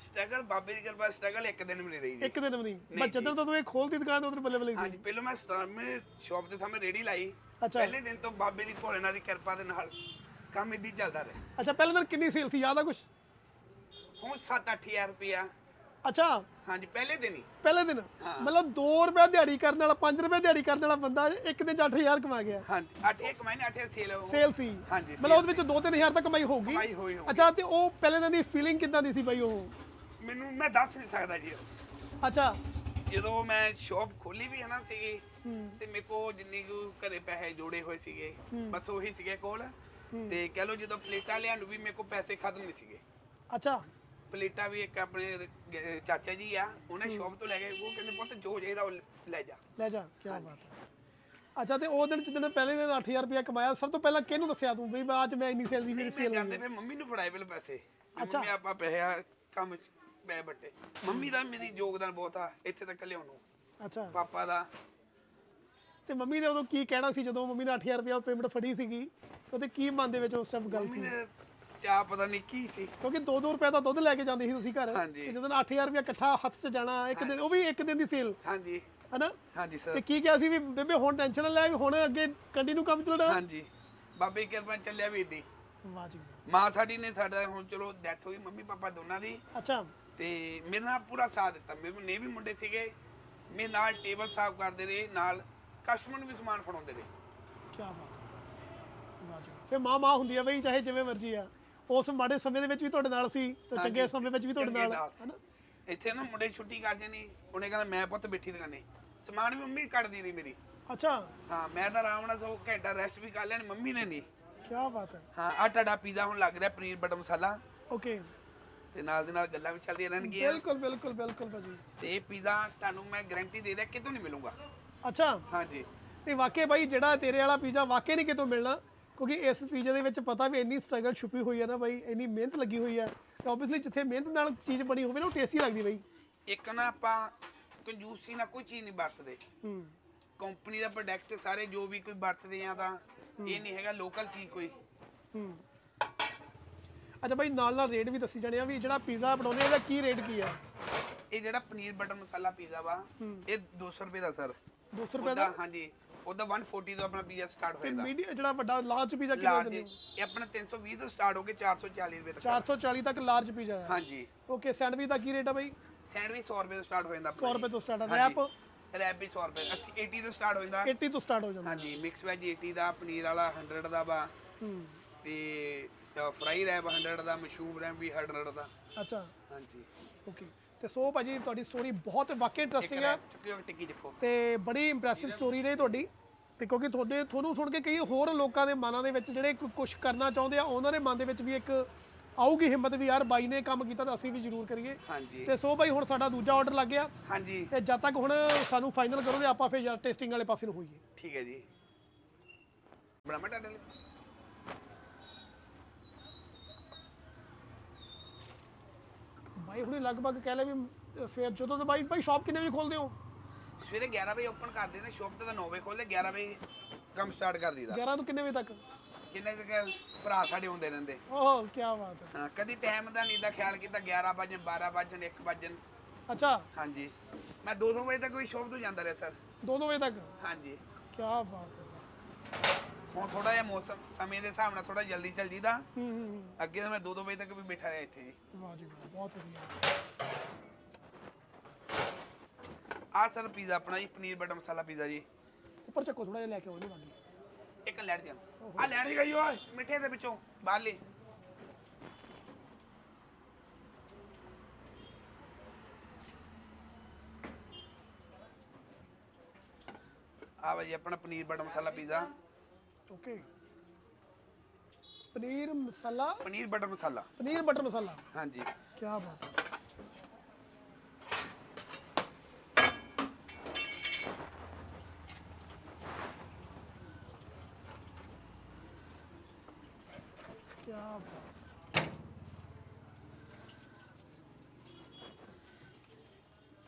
ਸਟਰਗਲ ਬਾਬੇ ਦੀ ਕਿਰਪਾ ਸਟਰਗਲ ਇੱਕ ਦਿਨ ਵੀ ਨਹੀਂ ਰਹੀ ਜੀ। ਇੱਕ ਦਿਨ ਵੀ ਨਹੀਂ। ਬਸ ਜਦੋਂ ਤੂੰ ਇਹ ਖੋਲਦੀ ਦੁਕਾਨ ਉਧਰ ਬੱਲੇ ਬੱਲੇ ਸੀ। ਹਾਂਜੀ ਪਹਿਲਾਂ ਮੈਂ ਸਾਹਮਣੇ ਸ਼ਾਪ ਦੇ ਸਾਹਮਣੇ ਰੇੜੀ ਲਾਈ। ਅੱਛਾ। ਪਹਿਲੇ ਦਿਨ ਤੋਂ ਬਾਬੇ ਦੀ ਭੋਲੇਨਾਥ ਦੀ ਕਿਰਪਾ ਦੇ ਨਾਲ ਕੰਮ ਇਦਾਂ ਚੱਲਦਾ ਰਿਹਾ। ਅੱਛਾ ਪਹਿਲੇ ਦਿਨ ਕਿੰਨੀ ਸੇਲ ਸੀ? ਯਾਦ ਆ ਕੁਛ? ਹੁਣ 7-8000 ਰੁਪਇਆ। ਅੱਛਾ। ਹਾਂਜੀ ਪਹਿਲੇ ਦਿਨ ਹੀ। ਪਹਿਲੇ ਦਿਨ? ਹਾਂ। ਮਤਲਬ 2 ਰੁਪਏ ਦਿਹਾੜੀ ਕਰਨ ਵਾਲਾ 5 ਰੁਪਏ ਦਿਹਾੜੀ ਕਰਨ ਵਾਲਾ ਬੰਦਾ ਇੱਕ ਦਿਨ 'ਚ 8000 ਕਮਾ ਗਿਆ। ਹਾਂਜੀ 8 ਇੱਕ ਮਹੀਨੇ 8 ਸੇਲ ਹੋ ਸੇਲ ਸੀ। ਹਾਂਜੀ, ਮਤਲਬ ਉਹਦੇ ਵਿੱਚ 2-3000 ਤੱਕ ਕਮਾਈ ਹੋਊਗੀ। ਕਮਾਈ ਹੋਈ ਹੋਊਗੀ। ਅੱਛਾ ਤੇ ਉਹ ਪਹਿਲੇ ਦਿਨ ਦੀ ਫੀਲਿੰਗ ਕਿੱਦਾਂ ਦੀ ਸੀ ਬਾਈ ਉਹ? ਮੈਨੂੰ ਮੈਂ ਦੱਸ ਨਹੀਂ ਸਕਦਾ ਜੀ ਅੱਛਾ। ਜਦੋਂ ਮੈਂ ਸ਼ਾਪ ਖੋਲੀ ਵੀ ਹੈ ਨਾ ਸੀਗੀ ਤੇ ਮੇਰੇ ਕੋ ਜਿੰਨੀ ਕੁ ਘਰੇ ਪੈਸੇ ਜੋੜੇ ਹੋਏ ਸੀਗੇ ਬਸ ਉਹੀ ਸੀਗੇ ਕੋਲ। ਤੇ ਕਹ ਲਓ ਜਦੋਂ ਪਲੇਟਾਂ ਲਿਆਉਣ ਵੀ ਮੇਰੇ ਕੋ ਪੈਸੇ ਖਤਮ ਨਹੀਂ ਸੀਗੇ। ਅੱਛਾ। ਪਲੇਟਾਂ ਵੀ ਇੱਕ ਆਪਣੇ ਗ- ਚਾਚਾ ਜੀ ਆ ਉਹਨੇ ਸ਼ਾਪ ਤੋਂ ਲੈ ਕੇ ਉਹ ਕਹਿੰਦੇ ਪੁੱਤ ਜੋ ਚਾਹੀਦਾ ਉਹ ਲੈ ਜਾ। ਲੈ ਜਾ ਕੀ ਬਾਤ ਹੈ। ਅੱਛਾ ਤੇ ਉਹ ਦਿਨ ਜਿੱਦਣ ਪਹਿਲੇ ਦਿਨ 8000 ਰੁਪਏ ਕਮਾਇਆ ਸਭ ਤੋਂ ਪਹਿਲਾਂ ਕਿਹਨੂੰ ਦੱਸਿਆ ਤੂੰ ਵੀ ਮੈਂ ਅੱਜ ਮੈਂ ਇੰਨੀ ਸੇਲ ਦੀ ਮੇਰੀ ਮੈਂ ਸੇਲ ਜਾਂਦੇ ਮੰਮੀ ਨੂੰ ਫੜਾਏ ਪਹਿਲੇ ਪੈਸੇ। ਵੀ ਅੱਛਾ। ਮੰਮੀ ਆਪਾਂ ਪੈਸੇ ਆ ਕੰਮ ਚ ਪੈ ਬੱਟੇ ਮੰਮੀ ਦਾ ਮੇਰੀ ਯੋਗਦਾਨ ਬਹੁਤ ਆ ਇੱਥੇ ਤੱਕ ਲਿਆਉਣ ਨੂੰ। ਅੱਛਾ। ਪਾਪਾ ਦਾ। ਤੇ ਮੰਮੀ ਨੇ ਉਦੋਂ ਕੀ ਕਹਿਣਾ ਸੀ ਜਦੋਂ ਮੰਮੀ ਨੇ 8000 ਰੁਪਏ ਪੇਮੈਂਟ ਫੜੀ ਸੀਗੀ? ਉਹਦੇ ਕੀ ਮਨ ਦੇ ਵਿੱਚ ਉਸ ਟਾਈਮ ਗੱਲ ਸੀ? ਚਾਹ ਪਤਾ ਨਹੀਂ ਕੀ ਸੀ। ਕਿਉਂਕਿ 2-2 ਰੁਪਏ ਦਾ ਦੁੱਧ ਲੈ ਕੇ ਜਾਂਦੇ ਸੀ ਤੁਸੀਂ ਘਰ। ਹਾਂਜੀ। ਤੇ ਜਦੋਂ 8000 ਰੁਪਏ ਇਕੱਠਾ ਹੱਥ 'ਚ ਜਾਣਾ ਇੱਕ ਦਿਨ ਉਹ ਵੀ ਇੱਕ ਦਿਨ ਦੀ ਸੇਲ ਹਾਂਜੀ। ਹਨਾ? ਹਾਂਜੀ ਤੇ ਸਰ ਕੀ ਕਿਹਾ ਸੀ ਵੀ ਬੇਬੇ ਹੁਣ ਟੈਨਸ਼ਨ ਨਾ ਲੈ ਵੀ ਹੁਣ ਅੱਗੇ ਕੰਟੀਨਿਊ ਕੰਮ ਚੱਲਣਾ? ਹਾਂਜੀ। ਬਾਬੇ ਦੀ ਕਿਰਪਾ ਨਾਲ ਚੱਲਿਆ ਵੀ ਇਦਾਂ ਵਾਹ ਜੀ। ਮਾਂ ਸਾਡੀ ਨੇ ਸਾਡਾ ਹੁਣ ਚਲੋ ਡੈਥ ਹੋਈ ਮੰਮੀ ਪਾਪਾ ਦੋਨਾਂ ਦੀ। ਅੱਛਾ। ਤੇ ਮੇਰੇ ਨਾਲ ਪੂਰਾ ਸਾਥ ਦਿੱਤਾ। ਮੇਰੇ ਨੇ ਵੀ ਮੁੰਡੇ ਸੀਗੇ। ਮੇਰੇ ਨਾਲ ਟੇਬਲ ਸਾਫ਼ ਕਰਦੇ ਰਹੇ ਨਾਲ ਕਸਟਮਰ ਨੂੰ ਵੀ ਸਮਾਨ ਫੜਾਉਂਦੇ ਰਹੇ ਕੀ ਬਾਤ ਹੈ। ਫਿਰ ਮਾਂ ਮਾਂ ਹੁੰਦੀ ਆ ਬਈ ਚਾਹੇ ਜਿਵੇਂ ਮਰਜ਼ੀ ਆ। ਉਸ ਮਾੜੇ ਸਮੇਂ ਦੇ ਵਿੱਚ ਵੀ ਤੁਹਾਡੇ ਨਾਲ ਸੀ ਤੇ ਚੰਗੇ। ਸਮੇਂ ਵਿੱਚ ਵੀ ਤੁਹਾਡੇ ਨਾਲ। ਹਨਾ? ਇੱਥੇ ਨਾ ਮੁੰਡੇ ਛੁੱਟੀ ਕਰ ਜਾਣੀ ਉਹਨੇ ਕਹਿੰਦਾ ਮੈਂ ਪੁੱਤ ਬੈਠੀ ਦੁਕਾਨੇ ਸਮਾਨ ਵੀ ਮੰਮੀ ਕੱਢਦੀ ਰਹੀ ਮੇਰੀ। ਅੱਛਾ। ਹਾਂ ਮੈਂ ਤਾਂ ਆਰਾਮ ਨਾਲ ਸੋ ਘੰਟਾ ਰੈਸਟ ਵੀ ਕਰ ਲੈਣੀ ਮੰਮੀ ਨੇ ਨਹੀਂ। ਕੀ ਬਾਤ ਹੈ। ਹਾਂ ਆ ਤੁਹਾਡਾ ਪੀਜ਼ਾ ਹੁਣ ਲੱਗ ਰਿਹਾ ਪਨੀਰ ਬਟਰ ਮਸਾਲਾ। ਓਕੇ। ਤੇ ਨਾਲ ਦੇ ਨਾਲ ਗੱਲਾਂ ਵੀ ਚੱਲਦੀਆਂ ਰਹਿਣਗੀਆਂ। ਬਿਲਕੁਲ ਬਿਲਕੁਲ ਬਿਲਕੁਲ ਭਾਜੀ। ਤੇ ਇਹ ਪੀਜ਼ਾ ਤੁਹਾਨੂੰ ਮੈਂ ਗਾਰੰਟੀ ਦੇ ਦਿਆ ਕਿਤੋਂ ਨਹੀਂ ਮਿਲੂਗਾ। ਅੱਛਾ। ਹਾਂਜੀ। ਤੇ ਵਾਕਈ ਬਾਈ ਜਿਹੜਾ ਤੇਰੇ ਵਾਲਾ ਪੀਜ਼ਾ ਵਾਕਈ ਨਹੀਂ ਕਿਤੋਂ ਮਿਲਣਾ ਕਿਉਂਕਿ ਇਸ ਪੀਜ਼ੇ ਦੇ ਵਿੱਚ ਪਤਾ ਵੀ ਇੰਨੀ ਸਟਰਗਲ ਛੁਪੀ ਹੋਈ ਹੈ ਨਾ ਬਾਈ ਇੰਨੀ ਮਿਹਨਤ ਲੱਗੀ ਹੋਈ ਹੈ। ਤੇ ਆਬਵੀਅਸਲੀ ਜਿੱਥੇ ਮਿਹਨਤ ਨਾਲ ਚੀਜ਼ ਬਣੀ ਹੋਵੇ ਨਾ ਉਹ ਟੇਸਟੀ ਲੱਗਦੀ ਬਾਈ। ਇੱਕ ਨਾ ਆਪਾਂ ਕੰਜੂਸੀ ਨਾਲ ਕੋਈ ਚੀਜ਼ ਨਹੀਂ ਵਰਤਦੇ। ਹੂੰ। ਕੰਪਨੀ ਦਾ ਪ੍ਰੋਡਕਟ ਸਾਰੇ ਜੋ ਵੀ ਕੋਈ ਵਰਤਦੇ ਆ ਤਾਂ ਇਹ ਨਹੀਂ ਹੈਗਾ ਲੋਕਲ ਚੀਜ਼ ਕੋਈ। ਹੂੰ। ਅੱਛਾ ਬਾਈ ਨਾਲ ਨਾਲ ਰੇਟ ਵੀ ਦੱਸੀ ਜਾਣੇ ਆ ਵੀ ਜਿਹੜਾ ਪੀਜ਼ਾ ਬਣਾਉਂਦੇ ਆ ਇਹਦਾ ਕੀ ਰੇਟ ਕੀ ਆ? ਇਹ ਜਿਹੜਾ ਪਨੀਰ ਬਟਰ ਮਸਾਲਾ ਪੀਜ਼ਾ ਵਾ ਇਹ 200 ਰੁਪਏ ਦਾ ਸਰ 200 ਰੁਪਏ ਦਾ? ਹਾਂਜੀ। ਉਹਦਾ 140 ਤੋਂ ਆਪਣਾ ਪੀਜ਼ਾ ਸਟਾਰਟ ਤੇ ਹੋਏਗਾ। ਮੀਡੀਅਮ ਜਿਹੜਾ ਵੱਡਾ ਲਾਰਜ ਪੀਜ਼ਾ ਕਿੰਨੇ ਲਾਰਜ ਦਿੰਦੇ ਹੋ? ਇਹ ਆਪਣਾ 320 ਤੋਂ ਸਟਾਰਟ ਹੋ ਕੇ 440 ਰੁਪਏ ਤੱਕ। 440 ਤੱਕ ਲਾਰਜ ਪੀਜ਼ਾ ਹੈ ਹਾਂਜੀ। ਓਕੇ ਸੈਂਡਵਿਚ ਦਾ ਕੀ ਰੇਟ ਆ ਬਾਈ? ਸੈਂਡਵਿਚ 100 ਰੁਪਏ ਤੋਂ ਸਟਾਰਟ ਹੋ ਜਾਂਦਾ 100 ਰੁਪਏ ਤੋਂ start ਆ। Wrap? ਰੈਪ ਵੀ 100 ਰੁਪਏ। 80 80 ਤੋਂ ਸਟਾਰਟ ਹੋ ਜਾਂਦਾ। 80 ਤੋਂ ਸਟਾਰਟ ਹੋ ਜਾਂਦਾ। ਹਾਂਜੀ ਮਿਕਸ ਵੈਜ 80 ਦਾ ਪਨੀਰ ਵਾਲਾ 100 ਦਾ ਵਾ। ਹੂੰ। ਤੇ ਫਰਾਈ ਰੈਪ 100 ਦਾ ਮਸ਼ਰੂਮ ਰੈਪ ਵੀ 100 ਦਾ। ਅੱਛਾ। ਹਾਂਜੀ। ਓਕੇ ਤੇ ਸੋ ਭਾਜੀ ਤੁਹਾਡੀ ਸਟੋਰੀ ਬਹੁਤ ਵਾਕਈ ਇੰਟਰਸਟਿੰਗ ਹੈ ਟਿੱਕੀ ਦੇਖੋ। ਤੇ ਬੜੀ ਇੰਪ੍ਰੈਸਿਵ ਸਟੋਰੀ ਰਹੀ ਤੁਹਾਡੀ। ਤੇ ਕਿਉਂਕਿ ਤੁਹਾਡੇ ਤੁਹਾਨੂੰ ਸੁਣ ਕੇ ਕਈ ਹੋਰ ਲੋਕਾਂ ਦੇ ਮਨਾਂ ਦੇ ਵਿੱਚ ਜਿਹੜੇ ਕੁਝ ਕਰਨਾ ਚਾਹੁੰਦੇ ਆ ਉਹਨਾਂ ਦੇ ਮਨ ਦੇ ਵਿੱਚ ਵੀ ਇੱਕ ਆਊਗੀ ਹਿੰਮਤ ਵੀ ਯਾਰ ਬਾਈ ਨੇ ਕੰਮ ਕੀਤਾ ਤਾਂ ਅਸੀਂ ਵੀ ਜ਼ਰੂਰ ਕਰੀਏ। ਹਾਂਜੀ। ਤੇ ਸੋ ਭਾਈ ਹੁਣ ਸਾਡਾ ਦੂਜਾ ਆਰਡਰ ਲੱਗ ਗਿਆ। ਹਾਂਜੀ। ਤੇ ਜਦ ਤੱਕ ਹੁਣ ਸਾਨੂੰ ਫਾਈਨਲ ਕਰੋ ਤੇ ਆਪਾਂ ਫਿਰ ਟੈਸਟਿੰਗ ਵਾਲੇ ਪਾਸੇ ਨੂੰ ਹੋਈਏ। ਠੀਕ ਹੈ ਜੀ। ਬਣਾ ਮੈਂ ਤੁਹਾਡੇ ਲਈ। ਬਾਈ ਹੁਣੇ ਲਗਭਗ ਕਹਿ ਲੈ ਵੀ ਸਵੇਰ ਜਦੋਂ ਤੋਂ ਬਾਈ ਭਾਈ ਸ਼ਾਪ ਕਿੰਨੇ ਵਜੇ ਖੋਲਦੇ ਹੋ? ਸਵੇਰੇ 11 ਵਜੇ ਓਪਨ ਕਰ ਦਿੰਦੇ ਸ਼ਾਪ ਤੇ ਤਾਂ 9 ਵਜੇ ਖੋਲਦੇ 11 ਵਜੇ ਕੰਮ ਸਟਾਰਟ ਕਰ ਦਈਦਾ। 11 ਤੋਂ ਕਿੰਨੇ ਵਜੇ ਤੱਕ? ਜਿੰਨੇ ਤੱਕ ਭਰਾ ਸਾਡੇ ਹੁੰਦੇ ਰਹਿੰਦੇ। ਓਹ ਕੀ ਬਾਤ ਹੈ। ਹਾਂ, ਕਦੀ ਟਾਈਮ ਦਾ ਨਹੀਂ ਦਾ ਖਿਆਲ ਕੀਤਾ 11 ਵਜੇ 12 ਵਜੇ 1 ਵਜੇ ਅੱਛਾ। ਹਾਂਜੀ। ਮੈਂ 2-2 ਵਜੇ ਤੱਕ ਵੀ ਸ਼ਾਪ ਤੋਂ ਜਾਂਦਾ ਰਿਹਾ ਸਰ 2-2 ਵਜੇ ਤੱਕ? ਹਾਂਜੀ। ਕੀ ਬਾਤ ਹੈ। ਹੁਣ ਥੋੜਾ ਜਿਹਾ ਮੌਸਮ ਸਮੇਂ ਦੇ ਹਿਸਾਬ ਨਾਲ ਥੋੜਾ ਜਲਦੀ ਚੱਲ ਜੀਦਾ ਹੂੰ ਹੂੰ ਹੂੰ। ਅੱਗੇ ਤਾਂ ਮੈਂ 2-2 ਵਜੇ ਤੱਕ ਵੀ ਬੈਠਾ ਰਿਹਾ ਇੱਥੇ। ਜੀ ਵਾਹ ਜੀ ਵਾਹ ਬਹੁਤ ਵਧੀਆ। ਆਹ ਸਰ ਪੀਜ਼ਾ ਆਪਣਾ ਜੀ ਪਨੀਰ ਬਟਰ ਮਸਾਲਾ ਪੀਜ਼ਾ ਜੀ। ਉੱਪਰ ਚੱਕੋ ਥੋੜਾ ਜਿਹਾ ਲੈ ਕੇ ਆਓ ਨਹੀਂ ਵਾਲੀ ਇੱਕ ਲੈਟ ਜਾ ਆ ਲੈਟ ਜੀ ਗਈ ਓਏ ਮਿੱਠੇ ਦੇ ਵਿੱਚੋਂ ਬਾਹਰ ਲੈ ਆ ਭਾਜੀ ਆਪਣਾ paneer butter masala pizza. Okay paneer masala paneer butter ਮਸਾਲਾ ਪਨੀਰ ਬਟਰ ਮਸਾਲਾ ਹਾਂਜੀ ਕੀ ਬਾਤ ਹੈ ਕੀ ਬਾਤ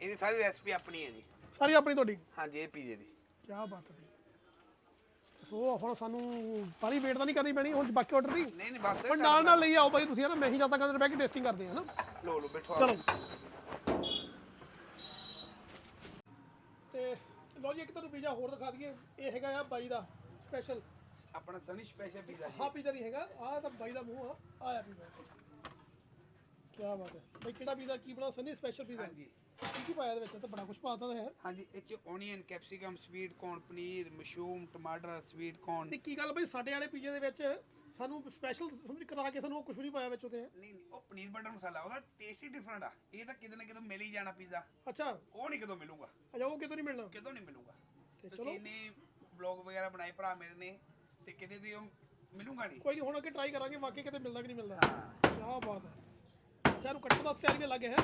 ਇਹਦੀ ਸਾਰੀ ਰੈਸਪੀ ਆਪਣੀ ਹੈ ਜੀ ਸਾਰੀ ਆਪਣੀ ਤੁਹਾਡੀ ਹਾਂਜੀ ਇਹ ਪੀਜ਼ੇ ਦੀ ਕੀ ਬਾਤ ਹੈ ਜੀ ਸੋ ਹੁਣ ਸਾਨੂੰ ਬਾਰੀ ਵੇਟ ਤਾਂ ਨਹੀਂ ਕਰਨੀ ਪੈਣੀ ਹੁਣ ਬਾਕੀ ਆਰਡਰ ਦੀ। ਨਹੀਂ ਨਹੀਂ ਬਸ। ਪਰ ਨਾਲ ਨਾਲ ਲਈ ਆਓ ਬਾਈ ਤੁਸੀਂ ਨਾ ਮੈਂ ਹੀ ਜਾਂਦਾ ਕੰਦਰ ਬਹਿ ਕੇ ਟੈਸਟਿੰਗ ਕਰਦੇ ਹਾਂ ਨਾ ਲੋ ਲੋ ਬੈਠੋ ਚਲੋ। ਤੇ ਲੋ ਜੀ ਇੱਕ ਤੁਹਾਨੂੰ ਪੀਜ਼ਾ ਹੋਰ ਦਿਖਾ ਦਈਏ। ਇਹ ਹੈਗਾ ਆ ਬਾਈ ਦਾ ਸਪੈਸ਼ਲ ਆਪਣਾ ਸਨੀ ਸਪੈਸ਼ਲ ਪੀਜ਼ਾ ਹਾਂ ਪੀਜ਼ਾ ਨਹੀਂ ਹੈਗਾ। ਆਹ ਤਾਂ ਬਾਈ ਦਾ ਮੂੰਹ ਆ ਆਇਆ ਪੀਜ਼ਾ। ਕੀ ਬਾਤ ਹੈ। ਬਾਈ ਕਿਹੜਾ ਪੀਜ਼ਾ? ਕੀ ਬਣਾ? Sunny special pizza. ਹਾਂਜੀ। ਕੀ ਪਾਇਆ ਇਹਦੇ ਵਿੱਚ? ਤਾਂ ਬੜਾ ਕੁਝ ਪਾਤਾ ਤਾਂ ਹੈ। ਹਾਂਜੀ ਇਹ ਚ onion capsicum sweet corn paneer mushroom ਟਮਾਟਰ ਸਵੀਟ ਕੌਰਨ ਤੇ ਕੀ ਗੱਲ ਬਾਈ? ਸਾਡੇ ਵਾਲੇ ਪੀਜ਼ੇ ਦੇ ਵਿੱਚ ਸਾਨੂੰ ਸਪੈਸ਼ਲ ਸਮਝ ਕਰਾ ਕੇ ਸਾਨੂੰ ਉਹ ਕੁਝ ਵੀ ਨਹੀਂ ਪਾਇਆ ਵਿੱਚ ਉਹਦੇ ਨਹੀਂ ਨਹੀਂ ਉਹ ਪਨੀਰ ਬਟਰ ਮਸਾਲਾ ਉਹਦਾ ਟੇਸਟ ਹੀ ਡਿਫਰੈਂਟ ਆ। ਇਹ ਤਾਂ ਕਿਤੇ ਨਾ ਕਿਤੇ ਮਿਲ ਹੀ ਜਾਣਾ ਪੀਜ਼ਾ। ਅੱਛਾ। ਉਹ ਨਹੀਂ ਕਦੋਂ ਮਿਲੂਗਾ। ਅਜਾ ਉਹ ਕਿਤੋਂ ਨਹੀਂ ਮਿਲਣਾ? ਕਿਤੋਂ ਨਹੀਂ ਮਿਲੂਗਾ। ਤੇ ਤੁਸੀਂ ਨੇ ਬਲੌਗ ਵਗੈਰਾ ਬਣਾਏ ਭਰਾ ਮੇਰੇ ਨੇ ਤੇ ਕਿਤੇ ਦੀ ਉਹ ਮਿਲੂਗਾ ਨਹੀਂ? ਕੋਈ ਨਹੀਂ ਹੁਣ ਅੱਗੇ ਟਰਾਈ ਕਰਾਂਗੇ ਵਾਕਈ ਕਿਤੇ ਮਿਲਦਾ ਕਿ ਨਹੀਂ ਮਿਲਦਾ। ਕੀ ਬਾਤ ਹੈ। ਅੱਛਾ ਨੂੰ ਕੱਟਣ ਦਾ ਸਟਾਈਲ ਵੀ ਲੱਗੇ ਹੈ?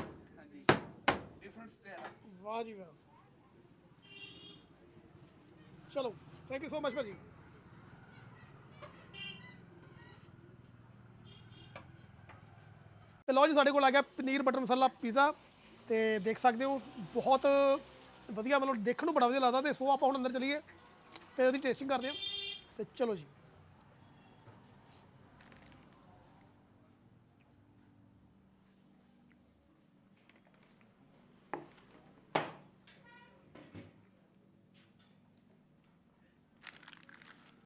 ਡਿਫਰੈਂਟ ਸਟਾਈਲ ਵਾਹ ਜੀ ਵਾਹ। ਚਲੋ ਥੈਂਕ ਯੂ ਸੋ ਮਚ ਭਾਜੀ। ਤੇ ਲਓ ਜੀ, ਸਾਡੇ ਕੋਲ ਆ ਗਿਆ ਪਨੀਰ ਬਟਰ ਮਸਾਲਾ ਪੀਜ਼ਾ। ਤੇ ਦੇਖ ਸਕਦੇ ਹੋ, ਬਹੁਤ ਵਧੀਆ, ਮਤਲਬ ਦੇਖਣ ਨੂੰ ਬੜਾ ਵਧੀਆ ਲੱਗਦਾ ਤੇ ਸੋ ਆਪਾਂ ਹੁਣ ਅੰਦਰ ਚਲੀਏ ਤੇ ਉਹਦੀ ਟੇਸਟਿੰਗ ਕਰਦੇ ਹਾਂ। ਤੇ ਚਲੋ ਜੀ।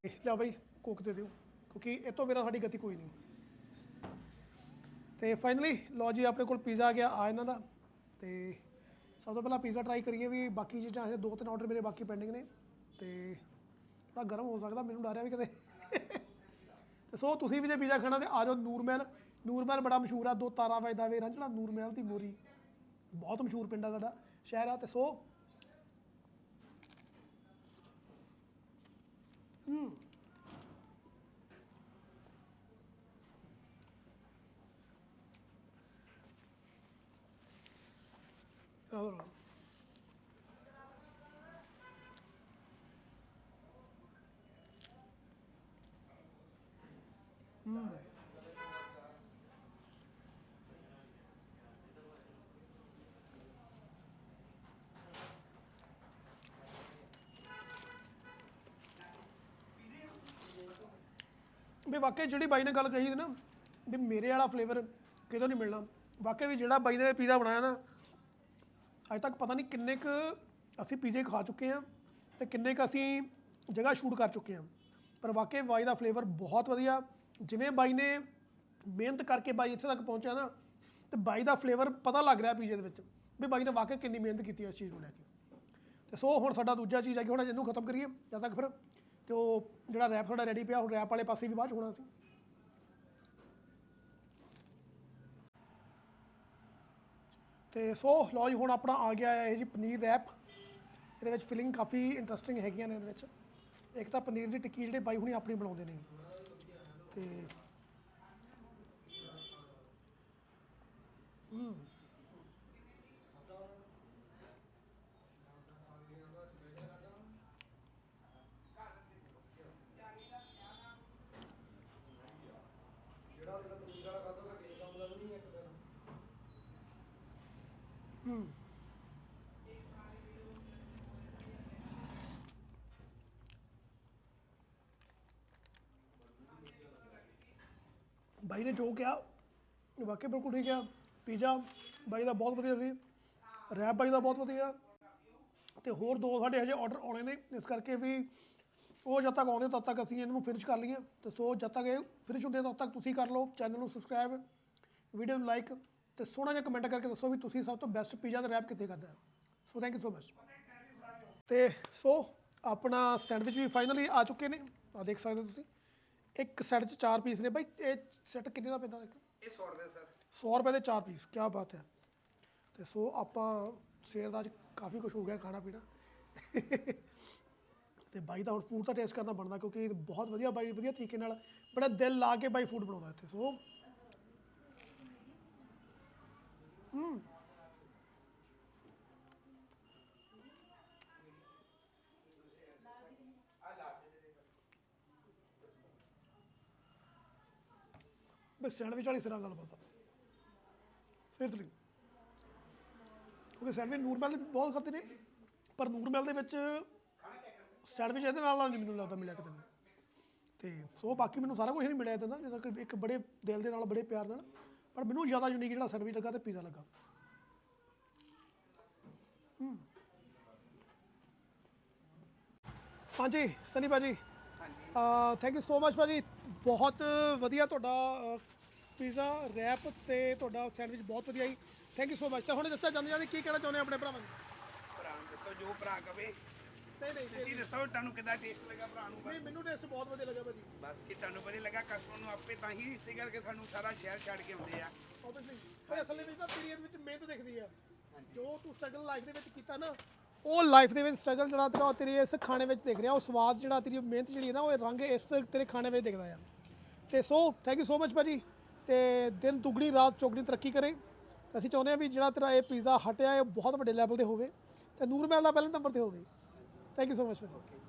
ਲਿਆ ਬਾਈ, ਕੋਕ ਦੇ ਦਿਓ, ਕਿਉਂਕਿ ਇਹ ਤੋਂ ਬਿਨਾਂ ਸਾਡੀ ਗਤੀ ਕੋਈ ਨਹੀਂ। ਤੇ ਫਾਈਨਲੀ ਲਓ ਜੀ, ਆਪਣੇ ਕੋਲ ਪੀਜ਼ਾ ਆ ਗਿਆ, ਆ ਇਹਨਾਂ ਦਾ। ਤੇ ਸਭ ਤੋਂ ਪਹਿਲਾਂ ਪੀਜ਼ਾ ਟਰਾਈ ਕਰੀਏ ਵੀ ਬਾਕੀ ਚੀਜ਼ਾਂ ਹਜੇ ਦੋ ਤਿੰਨ ਆਰਡਰ ਮੇਰੇ ਬਾਕੀ ਪੈਂਡਿੰਗ ਨੇ। ਤੇ ਥੋੜਾ ਗਰਮ ਹੋ ਸਕਦਾ, ਮੈਨੂੰ ਡਰ ਰਿਹਾ ਵੀ ਕਿਤੇ। ਤੇ ਸੋ ਤੁਸੀਂ ਵੀ ਜੇ ਪੀਜ਼ਾ ਖਾਣਾ ਤੇ ਆ ਜਾਓ ਨੂਰਮਹਿਲ। ਨੂਰਮਹਿਲ ਬੜਾ ਮਸ਼ਹੂਰ ਆ, ਦੋ ਤਾਰਾ ਵਜਦਾ ਵੇ ਰੰਜਣਾ ਨੂਰਮਹਿਲ ਦੀ ਮੋਰੀ ਬਹੁਤ ਮਸ਼ਹੂਰ ਪਿੰਡ ਆ ਸਾਡਾ, ਸ਼ਹਿਰ ਆ। ਤੇ ਸੋ ਚਲੋ ਵੀ ਵਾਕਈ ਜਿਹੜੀ ਬਾਈ ਨੇ ਗੱਲ ਕਹੀ ਸੀ ਨਾ, ਵੀ ਮੇਰੇ ਵਾਲਾ ਫਲੇਵਰ ਕਿਤੋਂ ਨਹੀਂ ਮਿਲਣਾ। ਵਾਕਈ ਵੀ ਜਿਹੜਾ ਬਾਈ ਨੇ ਪੀਜ਼ਾ ਬਣਾਇਆ ਨਾ, ਅੱਜ ਤੱਕ ਪਤਾ ਨਹੀਂ ਕਿੰਨੇ ਕੁ ਅਸੀਂ ਪੀਜ਼ੇ ਖਾ ਚੁੱਕੇ ਹਾਂ ਤੇ ਕਿੰਨੇ ਕੁ ਅਸੀਂ ਜਗ੍ਹਾ ਸ਼ੂਟ ਕਰ ਚੁੱਕੇ ਹਾਂ। ਪਰ ਵਾਕਈ ਬਾਈ ਦਾ ਫਲੇਵਰ ਬਹੁਤ ਵਧੀਆ। ਜਿਵੇਂ ਬਾਈ ਨੇ ਮਿਹਨਤ ਕਰਕੇ ਬਾਈ ਇੱਥੇ ਤੱਕ ਪਹੁੰਚਿਆ ਨਾ, ਤੇ ਬਾਈ ਦਾ ਫਲੇਵਰ ਪਤਾ ਲੱਗ ਰਿਹਾ ਪੀਜ਼ੇ ਦੇ ਵਿੱਚ, ਵੀ ਬਾਈ ਨੇ ਵਾਕਈ ਕਿੰਨੀ ਮਿਹਨਤ ਕੀਤੀ ਇਸ ਚੀਜ਼ ਨੂੰ ਲੈ ਕੇ। ਤੇ ਸੋ ਹੁਣ ਸਾਡਾ ਦੂਜਾ ਚੀਜ਼ ਆ ਕਿ ਹੁਣ ਇਹਨੂੰ ਖਤਮ ਕਰੀਏ, ਜਦ ਤੱਕ ਫਿਰ ਤੇ ਉਹ ਜਿਹੜਾ ਰੈਪ ਤੁਹਾਡਾ ਰੈਡੀ ਪਿਆ, ਹੁਣ ਰੈਪ ਵਾਲੇ ਪਾਸੇ ਵੀ ਬਾਅਦ 'ਚ ਹੋਣਾ ਸੀ। ਤੇ ਸੋ, ਲਓ ਜੀ, ਹੁਣ ਆਪਣਾ ਆ ਗਿਆ ਹੈ ਇਹ ਜੀ ਪਨੀਰ ਰੈਪ ਇਹਦੇ ਵਿੱਚ ਫਿਲਿੰਗ ਕਾਫੀ ਇੰਟਰਸਟਿੰਗ ਹੈਗੀਆਂ ਨੇ ਇਹਦੇ ਵਿੱਚ। ਇੱਕ ਤਾਂ ਪਨੀਰ ਦੀ ਟਿੱਕੀ ਜਿਹੜੇ ਬਾਈ ਹੁਣੀ ਆਪਣੀ ਬਣਾਉਂਦੇ ਨੇ। ਤੇ ਬਾਈ ਨੇ ਜੋ ਕਿਹਾ ਇਹ ਵਾਕਈ ਬਿਲਕੁਲ ਠੀਕ ਆ। ਪੀਜ਼ਾ ਬਾਈ ਦਾ ਬਹੁਤ ਵਧੀਆ ਸੀ। ਰੈਪ ਬਾਈ ਦਾ ਬਹੁਤ ਵਧੀਆ। ਤੇ ਹੋਰ ਦੋ ਸਾਡੇ ਹਜੇ ਆਰਡਰ ਆਉਣੇ ਨੇ। ਇਸ ਕਰਕੇ ਵੀ ਉਹ ਜਦ ਤੱਕ ਆਉਂਦੇ ਤਦ ਤੱਕ ਅਸੀਂ ਇਹਨਾਂ ਨੂੰ ਫਿਨਿਸ਼ ਕਰ ਲਈਏ। ਤੇ ਸੋ ਜਦ ਤੱਕ ਇਹ ਫਿਨਿਸ਼ ਹੁੰਦੇ ਤਦ ਤੱਕ ਤੁਸੀਂ ਕਰ ਲਓ। ਚੈਨਲ ਨੂੰ ਸਬਸਕ੍ਰਾਈਬ ਵੀਡੀਓ ਨੂੰ ਲਾਈਕ ਤੇ ਸੋਹਣਾ ਜਿਹਾ ਕਮੈਂਟ ਕਰਕੇ ਦੱਸੋ ਵੀ ਤੁਸੀਂ ਸਭ ਤੋਂ ਬੈਸਟ ਪੀਜ਼ਾ ਦਾ ਰੈਪ ਕਿੱਥੇ ਕਰਦਾ so thank you so much ਤੇ ਸੋ ਆਪਣਾ ਸੈਂਡਵਿਚ ਵੀ ਫਾਈਨਲੀ ਆ ਚੁੱਕੇ ਨੇ। ਆ ਦੇਖ ਸਕਦੇ ਹੋ ਤੁਸੀਂ। ਇੱਕ ਸੈਟ 'ਚ ਚਾਰ ਪੀਸ ਨੇ ਬਾਈ ਇਹ ਸੈਟ ਕਿੰਨੇ ਦਾ ਪੈਂਦਾ ਇੱਕ ਇਹ 100 ਰੁਪਏ ਸਰ 100 ਰੁਪਏ ਦੇ ਚਾਰ ਪੀਸ ਕੀ ਬਾਤ ਹੈ। ਤੇ ਸੋ ਆਪਾਂ ਸਵੇਰ ਦਾ ਅੱਜ ਕਾਫੀ ਕੁਝ ਹੋ ਗਿਆ ਖਾਣਾ ਪੀਣਾ। ਤੇ ਬਾਈ ਦਾ ਹੁਣ ਫੂਡ ਦਾ ਟੇਸਟ ਕਰਨਾ ਬਣਦਾ ਕਿਉਂਕਿ ਇਹ ਬਹੁਤ ਵਧੀਆ ਬਾਈ ਵਧੀਆ ਤਰੀਕੇ ਨਾਲ ਬੜਾ ਦਿਲ ਲਾ ਕੇ ਬਾਈ ਫੂਡ ਬਣਾਉਂਦਾ ਇੱਥੇ। ਸੋ ਬਸ ਸੈਂਡਵਿਚ ਵਾਲੀ ਸਿਰਾ ਗੱਲ ਪਤਾ। ਸੀਰੀਅਸਲੀ ਕਿਉਂਕਿ ਸੈਂਡਵਿਚ ਨੂਰਮਹਿਲ ਦੇ ਬਹੁਤ ਖਾਤੇ ਨੇ ਪਰ ਨੂਰਮਹਿਲ ਦੇ ਵਿੱਚ ਸੈਂਡਵਿਚ ਇਹਦੇ ਨਾਲ ਨਹੀਂ ਮੈਨੂੰ ਲੱਗਦਾ ਮਿਲਿਆ ਕਿਤੇ ਵੀ। ਤੇ ਸੋ ਬਾਕੀ ਮੈਨੂੰ ਸਾਰਾ ਕੁਝ ਨਹੀਂ ਮਿਲਿਆ ਨਾਲ ਜਿੱਦਾਂ ਕਿ ਇੱਕ ਬੜੇ ਦਿਲ ਦੇ ਨਾਲ ਬੜੇ ਪਿਆਰ ਨਾਲ ਪਰ ਮੈਨੂੰ ਜ਼ਿਆਦਾ ਯੂਨੀਕ ਜਿਹੜਾ ਸੈਂਡਵਿਚ ਲੱਗਾ ਤੇ ਪੀਜ਼ਾ ਲੱਗਾ। ਹਾਂਜੀ ਸਨੀ ਭਾਜੀ। ਹਾਂਜੀ। ਥੈਂਕ ਯੂ ਸੋ ਮਚ ਭਾਜੀ। ਬਹੁਤ ਵਧੀਆ ਤੁਹਾਡਾ ਪੀਜ਼ਾ ਰੈਪ ਤੇ ਤੁਹਾਡਾ ਸੈਂਡਵਿਚ ਬਹੁਤ ਵਧੀਆ ਜੀ। ਥੈਂਕ ਯੂ ਸੋ ਮਚ ਤਾਂ ਹੁਣ ਦੱਸਿਆ ਜਾਂਦੇ ਜਾਂਦੇ ਕੀ ਕਹਿਣਾ ਚਾਹੁੰਦੇ ਆਪਣੇ ਭਰਾਵਾਂ ਨੂੰ? ਭਰਾ ਨੂੰ ਦੱਸੋ ਜੋ ਭਰਾ ਕਵੇ। ਨਹੀਂ ਨਹੀਂ ਤੁਸੀਂ ਦੱਸੋ ਤੁਹਾਨੂੰ ਕਿੱਦਾਂ ਟੇਸਟ ਲੱਗਾ ਭਰਾ ਨੂੰ? ਨਹੀਂ ਮੈਨੂੰ ਟੇਸਟ ਬਹੁਤ ਵਧੀਆ ਲੱਗਾ ਭਾਜੀ। ਬਸ ਕਿ ਤੁਹਾਨੂੰ ਵਧੀਆ ਲੱਗਾ ਕਸਟਮਰ ਨੂੰ ਆਪੇ ਤਾਂ ਹੀ ਇਸੇ ਕਰਕੇ ਸਾਨੂੰ ਸਾਰਾ ਸ਼ਹਿਰ ਛੱਡ ਕੇ ਆਉਂਦੇ ਆ। ਆਬਵੀਅਸਲੀ ਅਸਲ ਵਿੱਚ ਤੇਰੀ ਇਹਦੇ ਵਿੱਚ ਮਿਹਨਤ ਦਿਖਦੀ ਆ। ਜੋ ਤੂੰ ਸਟਰਗਲ ਲਾਈਫ ਦੇ ਵਿੱਚ ਕੀਤਾ ਨਾ ਉਹ ਲਾਈਫ ਦੇ ਵਿੱਚ ਸਟਰਗਲ ਜਿਹੜਾ ਤੇਰਾ, ਉਹ ਤੇਰੇ ਇਸ ਖਾਣੇ ਵਿੱਚ ਦਿਖ ਰਿਹਾ, ਉਹ ਸਵਾਦ ਜਿਹੜਾ, ਤੇਰੀ ਮਿਹਨਤ ਜਿਹੜੀ ਹੈ ਨਾ, ਉਹ ਰੰਗ ਇਸ ਤੇਰੇ ਖਾਣੇ ਵਿੱਚ ਦਿਖਦਾ ਆ। ਤੇ so thank you so much ਭਾਜੀ। ਤੇ ਦਿਨ ਦੁਗਣੀ, ਰਾਤ ਚੌਗਣੀ ਤਰੱਕੀ ਕਰੇ। ਅਸੀਂ ਚਾਹੁੰਦੇ ਹਾਂ ਵੀ ਜਿਹੜਾ ਤੇਰਾ ਇਹ ਪੀਜ਼ਾ ਹਟਿਆ, ਇਹ ਬਹੁਤ ਵੱਡੇ ਲੈਵਲ ਤੇ ਹੋਵੇ। ਤੇ ਨੂਰ ਮਹਿਲ ਦਾ ਪਹਿਲੇ ਨੰਬਰ ਤੇ ਹੋਵੇ। ਥੈਂਕ ਯੂ ਸੋ ਮਚ ਭਾਜੀ।